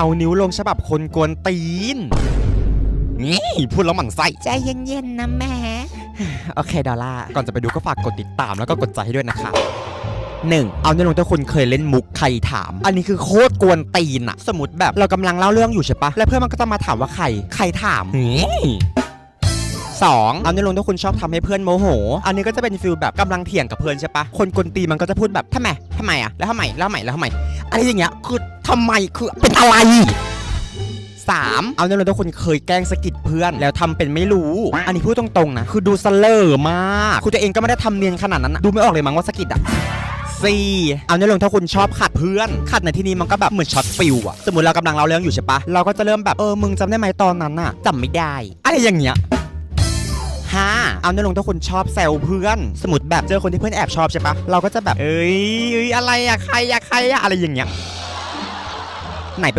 เอานิ้วลงฉบับคนกวนตีน นี่พูดแล้วหมั่นไส้ ใจเย็นๆนะแม่โอเคดอลล่าก่อนจะไปดูก็ฝากกดติดตามแล้วก็กดใจให้ด้วยนะคะหนึ่งเอาในลงถ้าคุณเคยเล่นมุกใครถาม อันนี้คือโคตรกวนตีนอะสมมติแบบเรากำลังเล่าเรื่องอยู่ใช่ปะแล้วเพื่อนมันก็จะมาถามว่าใครใครถามสองเอาในลงถ้าคุณชอบทำให้เพื่อนโมโห อันนี้ก็จะเป็นฟิลแบบกำลังเถียงกับเพื่อนใช่ปะคนกวนตีนมันก็จะพูดแบบทำไมทำไมอะแล้วทำไมแล้วทำไมแล้วทำไม อะไรอย่างเงี้ยคือทำไมคือเป็นอะไรสามเอาเนี่ยเราทุกคนเคยแกล้งสะกิดเพื่อน แล้วทำเป็นไม่รู้ อันนี้พูดตรงๆนะ คือดูสเลอร์มาก คุณตัวเองก็ไม่ได้ทำเนียนขนาดนั้นนะดูไม่ออกเลยมั้งว่าสะกิดอะสี่เอาเนี่ยลงถ้าคุณชอบขัดเพื่อน ขัดในที่นี้มันก็แบบเหมือนช็อตฟิลอะสมมติเรากำลังเล่าเรื่องอยู่ใช่ปะเราก็จะเริ่มแบบเออมึงจำได้ไหมตอนนั้นอะจำไม่ได้ อะไรอย่างเงี้ยห้า เอาเนี่ยลงถ้าคนชอบแซวเพื่อน สมมติแบบเจอคนที่เพื่อนแอบชอบใช่ปะเราก็จะแบบเอ้ยเอ้ยอะไรอะใครอะใครอะอะไรอย่างเงี้ยไหนเป็น